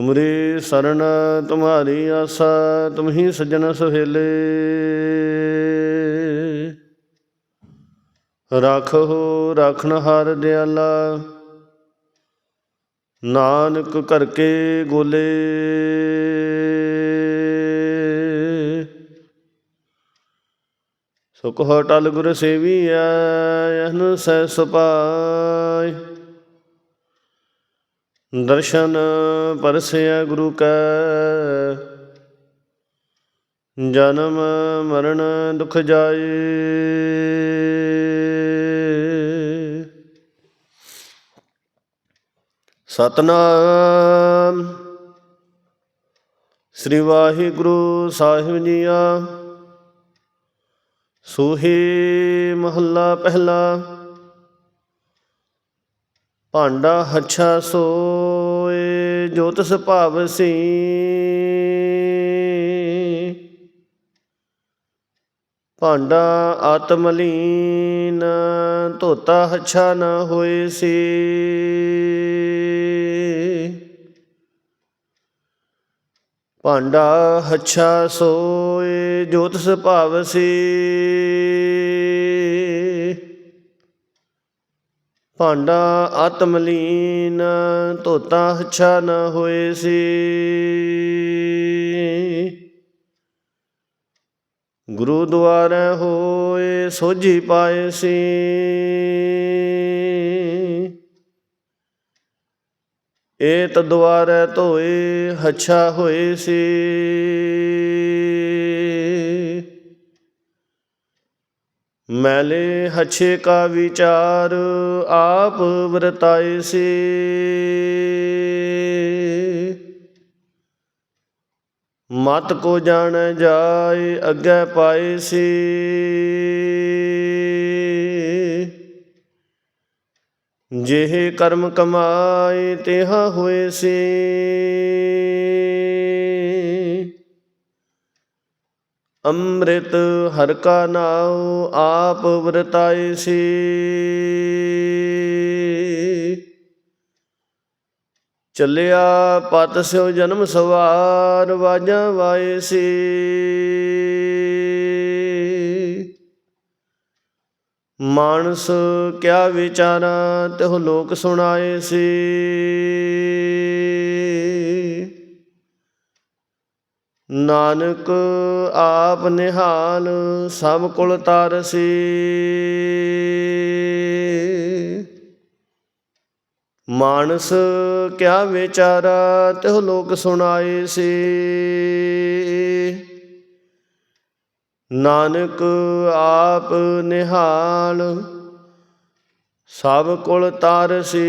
ਤੁਮਰੇ ਸਰਣ ਤੁਮਾਰੀ ਆਸਾ, ਤੁਮਹੀ ਸਜਣ ਸੁਹੇਲੇ। ਰਾਖੋ ਰਾਖਣ ਹਾਰ ਦਿਆਲਾ, ਨਾਨਕ ਕਰਕੇ ਗੋਲੇ। ਸੁਖ ਟਲ ਗੁਰ ਸੇਵੀਐ ਅਨ ਸੈ ਸੁਪਾਇ ਦਰਸ਼ਨ ਪਰਸਿਆ ਗੁਰੂ ਕੈ। ਜਨਮ ਮਰਨ ਦੁਖ ਜਾਏ। ਸਤਨਾਮ। ਸ੍ਰੀ ਵਾਹਿਗੁਰੂ ਸਾਹਿਬ ਜੀਆ। ਸੋਹੇ ਮਹੱਲਾ ਪਹਿਲਾ। ਭਾਂਡਾ ਹੱਛਾ ਸੋਏ ਜੋਤ ਤਿਸ ਭਾਵ ਸੀ। ਭਾਂਡਾ ਆਤਮਲੀਨ, ਧੋਤਾ ਹੱਛਾ ਨਾ ਹੋਏ ਸੀ। ਭਾਂਡਾ ਹੱਛਾ ਸੋਏ ਜੋਤ ਤਿਸ ਭਾਵ ਸੀ। ਭਾਂਡਾ ਆਤਮਲੀਨ, ਧੋਤਾ ਹੱਛਾ ਨ ਹੋਏ ਸੀ। ਗੁਰੂ ਦੁਆਰੇ ਹੋਏ ਸੋਝੀ ਪਾਏ ਸੀ। ਏਤ ਦੁਆਰੇ ਧੋਏ ਹੱਛਾ ਹੋਏ ਸੀ। ਮੈਲੇ ਹੱਛੇ ਕਾ ਵਿਚਾਰ, ਆਪ ਵਰਤਾਏ ਸੀ। ਮਤ ਕੋ ਜਾਣ ਜਾਏ, ਅੱਗੇ ਪਾਏ ਸੀ। ਜਿਹੇ ਕਰਮ ਕਮਾਏ, ਤਿਹਾ ਹੋਏ ਸੇ। ਅੰਮ੍ਰਿਤ ਹਰ ਕਾ ਨਾਉ, ਆਪ ਵਰਤਾਏ ਸੀ। ਚੱਲਿਆ ਪਤ ਸਿਓ ਜਨਮ ਸਵਾਰ, ਵਾਜਾਂ ਵਾਏ ਸੀ। ਮਾਨਸ ਕਿਆ ਵਿਚਾਰਾ, ਤਿਹ ਲੋਕ ਸੁਣਾਏ ਸੀ। ਨਾਨਕ ਆਪ ਨਿਹਾਲ, ਸਭ ਕੁਲ ਤਾਰਸੀ ਮਾਨਸ ਕਿਆ ਵਿਚਾਰਾ, ਤਿਹ ਲੋਕ ਸੁਣਾਏ ਸੀ। ਨਾਨਕ ਆਪ ਨਿਹਾਲ, ਸਭ ਕੁਲ ਤਾਰਸੀ